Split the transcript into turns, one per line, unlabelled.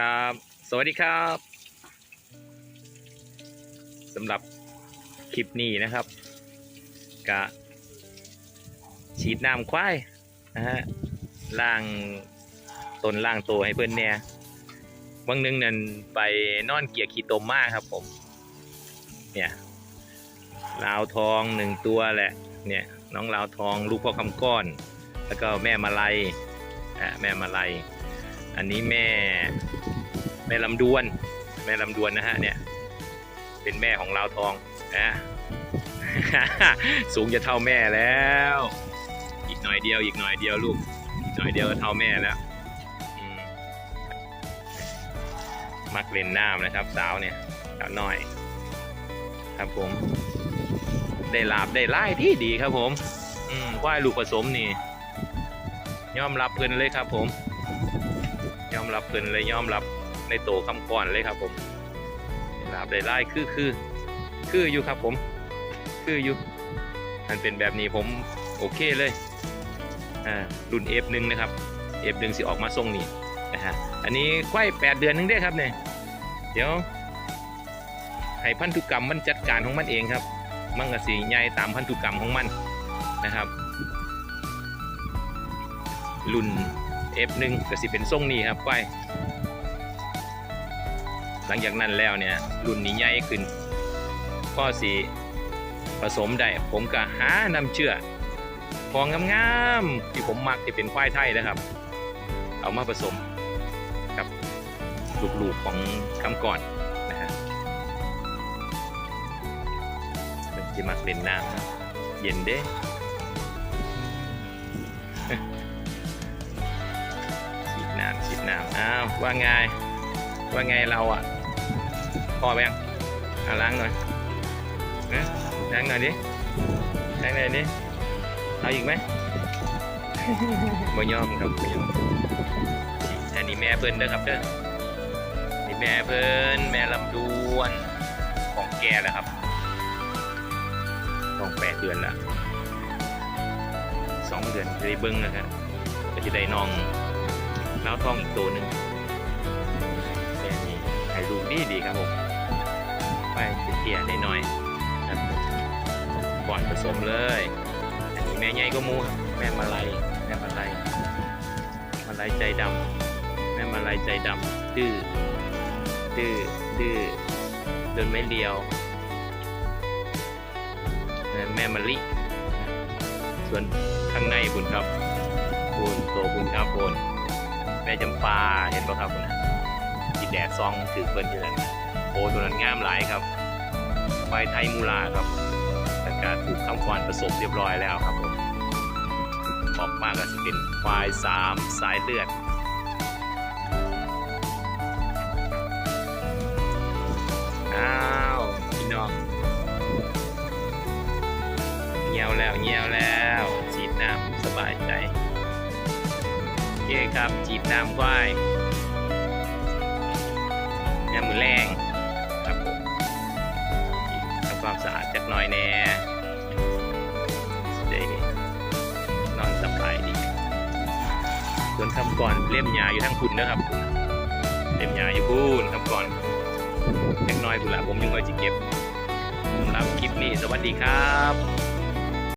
ครับ สวัสดีครับสำหรับคลิปนี้นะครับกะฉีดน้ำควายนะฮะล่างตนล่างตัวให้เพื่อนเนี่ยวันหนึงนั่นไปนอนเกียร์ขี่ตมมากครับผม เนี่ยลาวทองหนึ่งตัวแหละ เนี่ยน้องลาวทองลูกพ่อคำก้อน แล้วก็แม่มาลัยอ่าแม่มาลัย อันนี้แม่แม่ลำดวน แม่ลำดวนนะฮะเนี่ยเป็นแม่ของลาวทองนะสูงจะเท่าแม่แล้ว อีกหน่อยเดียว อีกหน่อยเดียวลูก อีกหน่อยเดียวก็เท่าแม่แล้วมักเล่นน้ำนะครับ สาวเนี่ยสาวน้อย ครับผม ได้ลาบได้ไล่ที่ดีครับผมอืมควายลูกผสมนี่ยอมรับเพิ่นเลยครับผม ยอมรับเพิ่นเลยยอมรับในโตคำก่อนเลยครับผมลาบได้ไล่คือคือคืออยู่ครับผม คืออยู่มันเป็นแบบนี้ผมโอเคเลยอ่ารุ่น F1 นะครับ F1 สิออกมาทรงนี้นะฮะอันนี้ควาย8เดือนนึงได้ครับเนี่ยเดี๋ยวให้พันธุกรรมมันจัดการของมันเองครับ มันก็สีใหญ่ตามพันธุกรรมของมันนะครับรุ่น F1 ก็สิเป็นทรงนี้ครับควายหลังจากนั้นแล้วเนี่ยรุ่นนี้ใหญ่ขึ้นก็สีผสมได้ผมก็หาน้ำเชื่อของงามๆที่ผมมักที่เป็นควายไทยนะครับ เอามาผสมกับลูกๆของคำก่อนนะฮะเป็นที่มักเล่นน้ำเย็นเด้ น้ำอ้าวว่าไงว่าไงเราอะพอไปยังเอาล้างหน่อยนะล้างหน่อยดิล้างหน่อยดิเอาอีกไหมบ่ยอมครับบ่ยอมอันนี้แม่เพิ่นเด้อครับเด้อนี่แม่เพิ่นแม่ลำดวนของแกแหละครับของแปดเดือนละสองเดือนจะได้เบิ้งนะครับก็จะได้น้อง แล้วทองอีกตัวหนึ่งแค่นี้ให้ลูกดีดีครับผมไปเตี้ยๆหน่อยครับก่อนผสมเลยอันนี้แม่ใหญ่ก็มูครับแม่มาลัยแม่มาลัยมาลัยใจดำแม่มาลัยใจดำดื้อดื้อดื้อเดินไม่เลียวแม่มะลิ ส่วนข้างในบุญครับบุญโตบุญครับบุญ แม่จำปาเห็นป่ะครับคุณที่แดดซองถือเพิ่นอยู่นั่นโอ้ตัวนั้นงามหลายครับควายไทยมูลาครับแต่การถูกข้ามควานผสมเรียบร้อยแล้วครับผมออกมาก็จะเป็นควายสามสายเลือดอ้าวพี่น้องเงียวแล้วเงียวแล้ว คครับ จีบน้ำควายยามมือแรงครับผมทำความสะอาดจักหน่อยแน่เดี๋ยวนอนสบายดีส่วนคำก่อนเล่มยาอยู่ทั้งคุณนะครับ เล่มยาอยู่พูนคำก่อนเล็กน้อยคุณละผมยังไงจะเก็บสำหรับคลิปนี้สวัสดีครับ